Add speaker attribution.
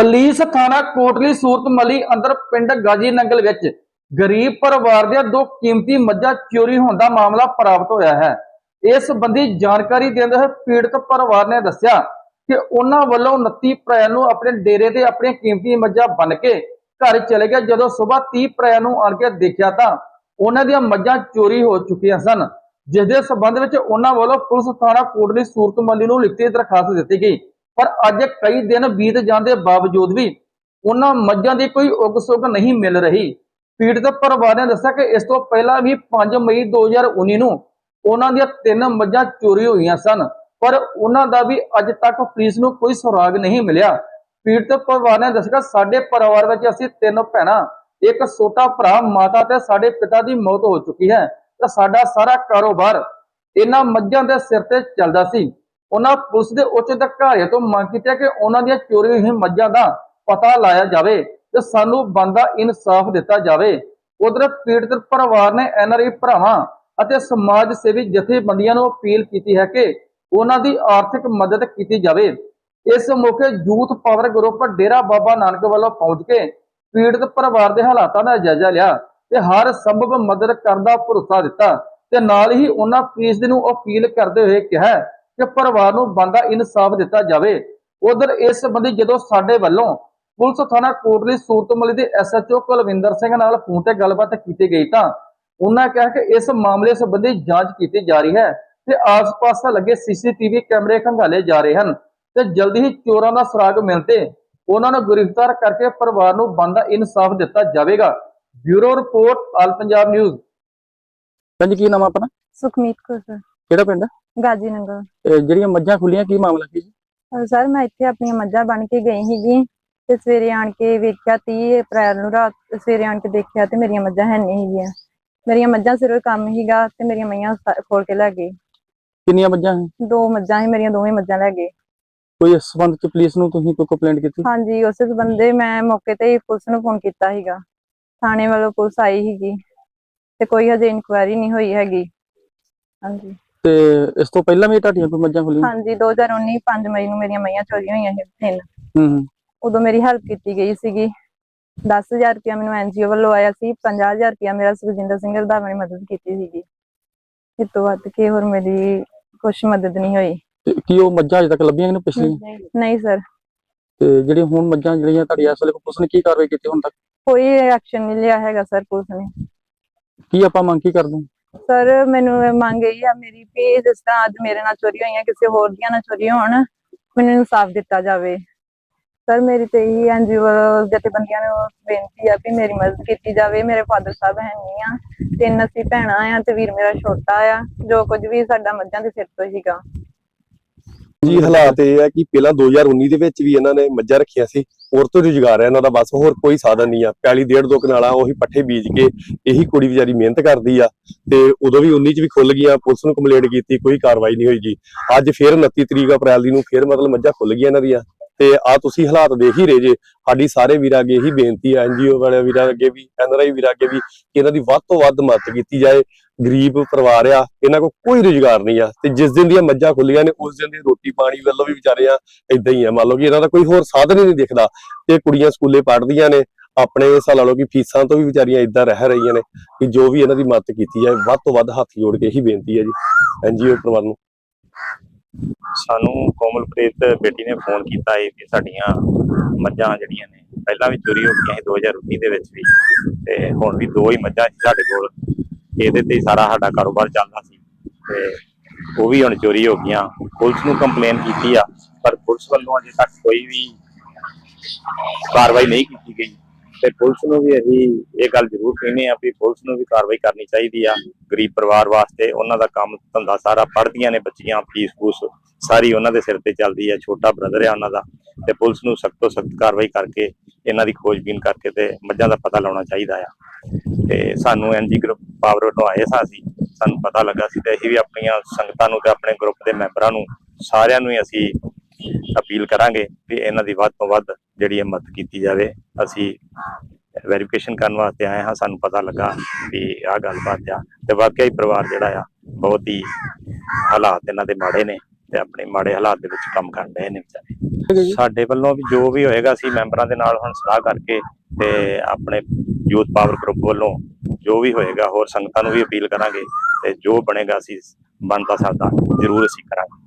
Speaker 1: Police ਥਾਣਾ ਕੋਟਲੀ ਸੂਰਤ ਮਲੀ ਅੰਦਰ ਪਿੰਡ ਗਾਜੀ ਨੰਗਲ ਵਿੱਚ ਗਰੀਬ ਪਰਿਵਾਰ ਦੀਆਂ ਦੋ ਕੀਮਤੀ ਮੱਝਾਂ ਚੋਰੀ ਹੋਣ ਦਾ ਮਾਮਲਾ ਪ੍ਰਾਪਤ ਹੋਇਆ ਹੈ। ਇਸ ਸੰਬੰਧੀ ਜਾਣਕਾਰੀ ਦਿੰਦੇ ਹੋਏ ਪੀੜਤ ਪਰਿਵਾਰ ਨੇ ਦੱਸਿਆ ਕਿ ਉਹਨਾਂ ਵੱਲੋਂ 29 ਅਪ੍ਰੈਲ ਨੂੰ ਆਪਣੇ ਡੇਰੇ ਤੇ ਆਪਣੀਆਂ ਕੀਮਤੀ ਮੱਝਾਂ ਬੰਨ ਕੇ ਘਰ ਚਲੇ ਗਏ। ਜਦੋਂ ਸਵੇਰ 30 ਅਪ੍ਰੈਲ ਨੂੰ ਆਣ ਕੇ ਦੇਖਿਆ ਤਾਂ ਉਹਨਾਂ ਦੀਆਂ ਮੱਝਾਂ ਚੋਰੀ ਹੋ ਚੁੱਕੀਆਂ ਸਨ, ਜਿਸ ਦੇ ਸਬੰਧ ਵਿੱਚ ਉਹਨਾਂ ਵੱਲੋਂ ਪੁਲਿਸ ਥਾਣਾ ਕੋਟਲੀ ਸੂਰਤ ਮੱਲੀ ਨੂੰ ਲਿਖਤੀ ਦਰਖਾਸਤ ਦਿੱਤੀ ਗਈ। ਪਰ ਅੱਜ ਕਈ ਦਿਨ ਬੀਤ ਜਾਣ ਦੇ ਬਾਵਜੂਦ ਵੀ ਉਹਨਾਂ ਮੱਝਾਂ ਦੀ ਕੋਈ ਉਗ ਸੁਗ ਨਹੀਂ ਮਿਲ ਰਹੀ। ਪੀੜਤ ਪਰਿਵਾਰ ਨੇ ਦੱਸਿਆ ਕਿ ਇਸ ਤੋਂ ਪਹਿਲਾਂ ਵੀ 5 ਮਈ 2019 ਨੂੰ ਉਹਨਾਂ ਦੀਆਂ ਤਿੰਨ ਮੱਝਾਂ ਚੋਰੀ ਹੋਈਆਂ ਸਨ, ਪਰ ਉਹਨਾਂ ਦਾ ਵੀ ਅੱਜ ਤੱਕ ਪੁਲਿਸ ਨੂੰ ਕੋਈ ਸੁਰਾਗ ਨਹੀਂ ਮਿਲਿਆ। ਪੀੜਤ ਪਰਿਵਾਰ ਨੇ ਦੱਸਿਆ ਸਾਡੇ ਪਰਿਵਾਰ ਵਿੱਚ ਅਸੀਂ ਤਿੰਨ ਭੈਣਾਂ, ਇੱਕ ਛੋਟਾ ਭਰਾ, ਮਾਤਾ ਤੇ ਸਾਡੇ ਪਿਤਾ ਦੀ ਮੌਤ ਹੋ ਚੁੱਕੀ ਹੈ। ਤਾਂ ਸਾਡਾ ਸਾਰਾ ਕਾਰੋਬਾਰ ਇਹਨਾਂ ਮੱਝਾਂ ਦੇ ਸਿਰ ਤੇ ਚੱਲਦਾ ਸੀ। ਉਹਨਾਂ ਪੁਲਿਸ ਦੇ ਉੱਚ ਅਧਿਕਾਰੀਆਂ ਤੋਂ ਮੰਗ ਕੀਤੀ ਹੈ ਕਿ ਉਹਨਾਂ ਦੀਆਂ ਚੋਰੀ ਹੋਈਆਂ ਮੱਝਾਂ ਦਾ ਪਤਾ ਲਾਇਆ ਜਾਵੇ ਤੇ ਸਾਨੂੰ ਬੰਦਾ ਇਨਸਾਫ ਦਿੱਤਾ ਜਾਵੇ। ਉਧਰ ਪੀੜਤ ਪਰਿਵਾਰ ਨੇ ਐਨਆਰਆਈ ਭਰਾਵਾਂ ਅਤੇ ਸਮਾਜ ਸੇਵੀ ਜਥੇਬੰਦੀਆਂ ਨੂੰ ਅਪੀਲ ਕੀਤੀ ਹੈ ਕਿ ਉਹਨਾਂ ਦੀ ਆਰਥਿਕ ਮਦਦ ਕੀਤੀ ਜਾਵੇ। ਇਸ ਮੌਕੇ youth power group Dera Baba Nanak ਵੱਲੋਂ ਪਹੁੰਚ ਕੇ ਪੀੜਤ ਪਰਿਵਾਰ ਦੇ ਹਾਲਾਤਾਂ ਦਾ ਜਾਇਜ਼ਾ ਲਿਆ ਤੇ ਹਰ ਸੰਭਵ ਮਦਦ ਕਰਨ ਦਾ ਭਰੋਸਾ ਦਿੱਤਾ ਤੇ ਨਾਲ ਹੀ ਉਹਨਾਂ ਪੁਲਿਸ ਨੂੰ ਅਪੀਲ ਕਰਦੇ ਹੋਏ ਕਿਹਾ ਕਿ ਪਰਿਵਾਰ ਨੂੰ ਬੰਦਾ ਇਨਸਾਫ ਦਿੱਤਾ ਜਾਵੇ। ਉਧਰ ਇਸ ਸੰਬੰਧੀ ਜਦੋਂ ਸਾਡੇ ਵੱਲੋਂ ਪੁਲਿਸ ਥਾਣਾ ਕੋਟਲੀ ਸੂਰਤਮਲੀ ਦੇ ਐਸਐਚਓ ਕੁਲਵਿੰਦਰ ਸਿੰਘ ਨਾਲ ਫੋਨ ਤੇ ਗੱਲਬਾਤ ਕੀਤੀ ਗਈ ਤਾਂ ਉਹਨਾਂ ਕਿਹਾ ਕਿ ਇਸ ਮਾਮਲੇ ਸੰਬੰਧੀ ਜਾਂਚ ਕੀਤੀ ਜਾ ਰਹੀ ਹੈ ਤੇ ਆਸ-ਪਾਸ ਲੱਗੇ ਸੀਸੀਟੀਵੀ ਕੈਮਰੇ ਖੰਗਾਲੇ ਜਾ ਰਹੇ ਹਨ ਤੇ ਜਲਦੀ ਹੀ ਚੋਰਾਂ ਦਾ ਸੁਰਾਗ ਮਿਲਤੇ ਉਹਨਾਂ ਨੂੰ ਗ੍ਰਿਫਤਾਰ ਕਰਕੇ ਪਰਿਵਾਰ ਨੂੰ ਬੰਦਾ ਇਨਸਾਫ ਦਿੱਤਾ ਜਾਵੇਗਾ। Bureau report all Punjab news.
Speaker 2: ਪੰਜ ਕੀ ਨਾਮ ਆਪਣਾ?
Speaker 3: ਸੁਖਮੀਤ ਕੌਰ। ਸਰ
Speaker 2: ਕਿਹੜਾ ਪਿੰਡ ਹੈ
Speaker 3: ਗਾਜੀ ਨਗਰ।
Speaker 2: ਇਹ ਜਿਹੜੀਆਂ ਮੱਝਾਂ ਖੁੱਲੀਆਂ ਕੀ ਮਾਮਲਾ ਕੀ ਜੀ
Speaker 3: ਸਰ ਮੈਂ ਇੱਥੇ ਆਪਣੀਆਂ ਮੱਝਾਂ ਬਣ ਕੇ ਗਈ ਸੀਗੀ ਤੇ ਸਵੇਰੇ ਆਣ ਕੇ ਵੇਖਿਆ 30 ਅਪ੍ਰੈਲ ਨੂੰ ਰਾਤ ਸਵੇਰੇ ਆਣ ਕੇ ਦੇਖਿਆ ਤੇ ਮੇਰੀਆਂ ਮੱਝਾਂ ਹੈ ਨਹੀਂ ਹੈਗੀਆਂ। ਮੇਰੀਆਂ ਮੱਝਾਂ ਸਿਰਫ ਕੰਮ ਹੀਗਾ ਤੇ ਮੇਰੀਆਂ ਮਈਆਂ ਖੋਲ ਕੇ ਲੈ ਗਏ।
Speaker 2: ਕਿੰਨੀਆਂ ਮੱਝਾਂ ਹੈ
Speaker 3: ਦੋ ਮੱਝਾਂ ਸੀ ਮੇਰੀਆਂ ਦੋਵੇਂ ਮੱਝਾਂ ਲੈ ਗਏ।
Speaker 2: ਕੋਈ ਇਸ ਸੰਬੰਧ ਚ ਪੁਲਿਸ ਨੂੰ ਤੁਸੀਂ ਕੋਈ ਕੰਪਲੇਂਟ ਕੀਤੀ?
Speaker 3: ਹਾਂਜੀ ਉਸੇ ਸੰਬੰਧੇ ਮੈਂ ਮੌਕੇ ਤੇ ਹੀ ਪੁਲਿਸ ਨੂੰ ਫੋਨ ਕੀਤਾ ਸੀਗਾ। ਥਾਣੇ ਵੱਲੋਂ ਪੁਲਿਸ ਆਈ ਸੀਗੀ ਤੇ ਕੋਈ ਹਜੇ ਇਨਕੁਆਇਰੀ ਨਹੀਂ ਹੋਈ ਹੈਗੀ। ਹਾਂਜੀ।
Speaker 2: ਤੇ ਇਸ ਤੋਂ ਪਹਿਲਾਂ ਵੀ ਤੁਹਾਡੀਆਂ ਕੋਈ ਮੱਝਾਂ ਖੁੱਲੀਆਂ?
Speaker 3: ਹਾਂਜੀ 2019 5 ਮਈ ਨੂੰ ਮੇਰੀਆਂ ਮਈਆਂ ਚੋਰੀ ਹੋਈਆਂ ਸੀ ਤਿੰਨ।
Speaker 2: ਹੂੰ
Speaker 3: ਉਦੋਂ ਮੇਰੀ ਹੈਲਪ ਕੀਤੀ ਗਈ ਸੀਗੀ। 10000 ਰੁਪਇਆ ਮੈਨੂੰ ਐਨਜੀਓ ਵੱਲੋਂ ਆਇਆ ਸੀ 50000 ਰੁਪਇਆ ਮੇਰਾ ਸੁਖਜਿੰਦਰ ਸਿੰਘ ਰੰਧਾਵਾ ਨੇ ਮਦਦ ਕੀਤੀ ਸੀਗੀ। ਇਸ ਤੋਂ ਵੱਧ ਕੇ ਹੋਰ ਮੇਰੀ ਕੁਛ ਮਦਦ ਨਹੀਂ ਹੋਈ।
Speaker 2: ਕੀ ਉਹ ਮੱਝਾਂ ਅਜੇ ਤੱਕ ਲੱਭੀਆਂ ਕਿ ਨਹੀਂ ਪਿਛਲੀਆਂ?
Speaker 3: ਨਹੀਂ ਸਰ
Speaker 2: ਤੇ ਜਿਹੜੀਆਂ ਹੁਣ ਮੱਝਾਂ ਜਿਹੜੀਆਂ ਤੁਹਾਡੀ ਇਸ ਵੇਲੇ ਪੁਲਿਸ ਨੇ ਕੀ ਕਾਰਵਾਈ ਕੀਤੀ ਹੁਣ ਤੱਕ?
Speaker 3: ਕੋਈ ਐਕਸ਼ਨ ਨਹੀਂ ਲਿਆ ਹੈਗਾ ਸਰ ਪੁਲਿਸ ਨੇ।
Speaker 2: ਕੀ ਆਪਾਂ ਮੰਗ ਕੀ ਕਰਦੇ? ਹਾਂ?
Speaker 3: ਸਰ, ਮੈਨੂੰ ਇਹ ਮੰਗ ਇਹੀ ਆ, ਮੇਰੀ ਵੀ ਜਿਸ ਤਰ੍ਹਾਂ ਅੱਜ ਮੇਰੇ ਨਾਲ ਚੋਰੀ ਹੋਈਆਂ, ਕਿਸੇ ਹੋਰ ਦੀਆਂ ਨਾ ਚੋਰੀ ਹੋਣ, ਮੈਨੂੰ ਇਨਸਾਫ ਦਿੱਤਾ ਜਾਵੇ। ਸਰ, ਮੇਰੀ ਤੇ ਇਹੀ ਐਨਜੀਓ ਜਥੇਬੰਦੀਆਂ ਨੂੰ ਬੇਨਤੀ ਆ ਵੀ ਮੇਰੀ ਮਦਦ ਕੀਤੀ ਜਾਵੇ, ਮੇਰੇ ਫਾਦਰ ਸਾਹਿਬ ਹੈ ਨਹੀਂ ਆ, ਤਿੰਨ ਅਸੀਂ ਭੈਣਾਂ ਆ ਤੇ ਵੀਰ ਮੇਰਾ ਛੋਟਾ ਆ, ਜੋ ਕੁਝ ਵੀ ਸਾਡਾ ਮੱਝਾਂ ਦੇ ਸਿਰ ਤੋਂ ਹੀਗਾ
Speaker 4: ਜੀ ਹਾਲਾਤ ਇਹ ਹੈ ਕਿ ਪਹਿਲਾਂ 2019 ਦੇ ਵਿੱਚ ਵੀ ਇਹਨਾਂ ਨੇ ਮੱਝਾਂ ਰੱਖੀਆਂ ਸੀ ਹੋਰ ਤੋਂ ਰੁਜ਼ਗਾਰ ਹੈ ਇਹਨਾਂ ਦਾ ਬਸ ਹੋਰ ਕੋਈ ਸਾਧਨ ਨਹੀਂ ਆ। ਪੈਲੀ ਡੇਢ ਦੋ ਕਨਾਲਾ ਉਹੀ ਪੱਠੇ ਬੀਜ ਕੇ ਇਹੀ ਕੁੜੀ ਵਿਚਾਰੀ ਮਿਹਨਤ ਕਰਦੀ ਆ ਤੇ ਉਦੋਂ ਵੀ 19 ਚ ਵੀ ਖੁੱਲ ਗਈਆਂ ਪੁਲਿਸ ਨੂੰ ਕੰਪਲੇਂਟ ਕੀਤੀ ਕੋਈ ਕਾਰਵਾਈ ਨਹੀਂ ਹੋਈ ਜੀ। ਅੱਜ ਫੇਰ 29 ਤਰੀਕ ਅਪ੍ਰੈਲ ਦੀ ਨੂੰ ਫੇਰ ਮਤਲਬ ਮੱਝਾਂ ਖੁੱਲ ਗਈਆਂ ਇਹਨਾਂ ਦੀਆਂ। ਤੇ ਆ ਤੁਸੀਂ ਹਾਲਾਤ ਦੇਖ ਹੀ ਰਹੇ ਜੇ। ਸਾਡੀ ਸਾਰੇ ਵੀਰਾਂ ਅੱਗੇ ਇਹੀ ਬੇਨਤੀ ਆ ਐਨਜੀਓ ਵਾਲੇ ਵੀਰਾਂ ਅੱਗੇ ਵੀ ਐਨਆਰਆਈ ਵੀਰਾਂ ਅੱਗੇ ਵੀ ਕਿ ਇਹਨਾਂ ਦੀ ਵੱਧ ਤੋਂ ਵੱਧ ਮਦਦ ਕੀਤੀ ਜਾਏ। ਗਰੀਬ ਪਰਿਵਾਰ ਆ, ਇਹਨਾਂ ਕੋਲ ਕੋਈ ਰੁਜ਼ਗਾਰ ਨਹੀਂ ਆ ਤੇ ਜਿਸ ਦਿਨ ਦੀਆਂ ਮੱਝਾਂ ਖੁੱਲੀਆਂ ਨੇ, ਉਸ ਦਿਨ ਦੀ ਰੋਟੀ ਪਾਣੀ ਵੱਲੋਂ ਵੀ ਵਿਚਾਰੇ ਆ ਇਦਾਂ ਹੀ ਆ। ਮੰਨ ਲਓ ਕਿ ਇਹਨਾਂ ਦਾ ਕੋਈ ਹੋਰ ਸਾਧਨ ਹੀ ਨਹੀਂ ਦਿਖਦਾ ਤੇ ਕੁੜੀਆਂ ਸਕੂਲੇ ਪੜ੍ਹਦੀਆਂ ਨੇ, ਆਪਣੇ ਹਿਸਾਬ ਲਾ ਲਓ ਕਿ ਫੀਸਾਂ ਤੋਂ ਵੀ ਵਿਚਾਰੀਆਂ ਇਦਾਂ ਰਹਿ ਰਹੀਆਂ ਨੇ ਕਿ ਜੋ ਵੀ ਇਹਨਾਂ ਦੀ ਮਦਦ ਕੀਤੀ ਜਾਏ, ਵੱਧ ਤੋਂ ਵੱਧ ਹੱਥ ਜੋੜ ਕੇ ਇਹੀ ਬੇਨਤੀ ਹੈ ਜੀ। ਐਨਜੀਓ ਪਰਿਵਾਰ ਨੂੰ।
Speaker 5: ਸਾਨੂੰ ਕੋਮਲਪ੍ਰੀਤ ਬੇਟੀ ਨੇ ਫੋਨ ਕੀਤਾ ਹੈ ਕਿ ਸਾਡੀਆਂ ਮੱਝਾਂ ਜਿਹੜੀਆਂ ਨੇ, ਪਹਿਲਾਂ ਵੀ ਚੋਰੀ ਹੋ ਗਈਆਂ ਸੀ 2019 ਦੇ ਵਿੱਚ ਵੀ ਤੇ ਹੁਣ ਵੀ ਦੋ ਹੀ ਮੱਝਾਂ ਸੀ ਸਾਡੇ ਕੋਲ। ਇਹਦੇ ਤੇ ਸਾਰਾ ਸਾਡਾ ਕਾਰੋਬਾਰ ਚੱਲਦਾ ਸੀ। ਤੇ ਉਹ ਵੀ ਹੁਣ ਚੋਰੀ ਹੋ ਗਈਆਂ। ਪੁਲਿਸ ਨੂੰ ਕੰਪਲੇਨ ਕੀਤੀ ਆ, ਪਰ ਪੁਲਿਸ ਵੱਲੋਂ ਅਜੇ ਤੱਕ ਕੋਈ ਵੀ ਕਾਰਵਾਈ ਨਹੀਂ ਕੀਤੀ ਗਈ। ਤੇ ਪੁਲਿਸ ਨੂੰ ਵੀ ਅਸੀਂ ਇਹ ਗੱਲ ਜ਼ਰੂਰ ਕਹਿੰਦੇ ਆ ਵੀ ਪੁਲਿਸ ਨੂੰ ਵੀ ਕਾਰਵਾਈ ਕਰਨੀ ਚਾਹੀਦੀ ਆ। ਗਰੀਬ ਪਰਿਵਾਰ ਵਾਸਤੇ ਉਹਨਾਂ ਦਾ ਕੰਮ ਧੰਦਾ ਸਾਰਾ ਪੜ੍ਹਦੀਆਂ ਨੇ ਬੱਚੀਆਂ, ਫੀਸ ਫੂਸ ਸਾਰੀ ਉਹਨਾਂ ਦੇ ਸਿਰ ਤੇ ਚੱਲਦੀ ਹੈ, ਛੋਟਾ ਬ੍ਰਦਰ ਆ ਉਹਨਾਂ ਦਾ, ਤੇ ਪੁਲਿਸ ਨੂੰ ਸਖਤ ਤੋਂ ਸਖਤ ਕਾਰਵਾਈ ਕਰਕੇ ਇਹਨਾਂ ਦੀ ਖੋਜਬੀਨ ਕਰਕੇ ਤੇ ਮੱਝਾਂ ਦਾ ਪਤਾ ਲਾਉਣਾ ਚਾਹੀਦਾ ਆ। ਤੇ ਸਾਨੂੰ ਐਨਜੀ ਗਰੁੱਪ ਪਾਵਰ ਵੱਲੋਂ ਆਏ ਸਾਂ ਅਸੀਂ, ਸਾਨੂੰ ਪਤਾ ਲੱਗਾ ਸੀ ਤੇ ਅਸੀਂ ਵੀ ਆਪਣੀਆਂ ਸੰਗਤਾਂ ਨੂੰ ਤੇ ਆਪਣੇ ਗਰੁੱਪ ਦੇ ਮੈਂਬਰਾਂ ਨੂੰ ਸਾਰਿਆਂ ਨੂੰ ਹੀ ਅਸੀਂ ਅਪੀਲ ਕਰਾਂਗੇ ਵੀ ਇਹਨਾਂ ਦੀ ਵੱਧ ਤੋਂ ਵੱਧ ਜਿਹੜੀ ਇਹ ਮਦਦ ਕੀਤੀ ਜਾਵੇ। ਅਸੀਂ ਵੈਰੀਫਿਕੇਸ਼ਨ ਕਰਨ ਵਾਸਤੇ ਆਏ ਹਾਂ, ਸਾਨੂੰ ਪਤਾ ਲੱਗਾ ਵੀ ਆਹ ਗੱਲਬਾਤ ਆ ਤੇ ਵਾਕਿਆ ਹੀ ਪਰਿਵਾਰ ਜਿਹੜਾ ਆ, ਬਹੁਤ ਹੀ ਹਾਲਾਤ ਇਹਨਾਂ ਦੇ ਮਾੜੇ ਨੇ। ਤੇ ਆਪਣੇ ਮਾੜੇ ਹਾਲਾਤ ਦੇ ਵਿੱਚ ਕੰਮ ਕਰ ਰਹੇ ਨੇ ਵਿਚਾਰੇ। ਸਾਡੇ ਵੱਲੋਂ ਵੀ ਜੋ ਵੀ ਹੋਏਗਾ ਅਸੀਂ ਮੈਂਬਰਾਂ ਦੇ ਨਾਲ ਹੁਣ ਸਲਾਹ ਕਰਕੇ ਤੇ ਆਪਣੇ ਯੂਥ ਪਾਵਰ ਗਰੁੱਪ ਵੱਲੋਂ ਜੋ ਵੀ ਹੋਏਗਾ ਹੋਰ ਸੰਗਤਾਂ ਨੂੰ ਵੀ ਅਪੀਲ ਕਰਾਂਗੇ ਤੇ ਜੋ ਬਣੇਗਾ ਅਸੀਂ ਬਣਦਾ ਸਾਡਾ ਜ਼ਰੂਰ ਅਸੀਂ ਕਰਾਂਗੇ।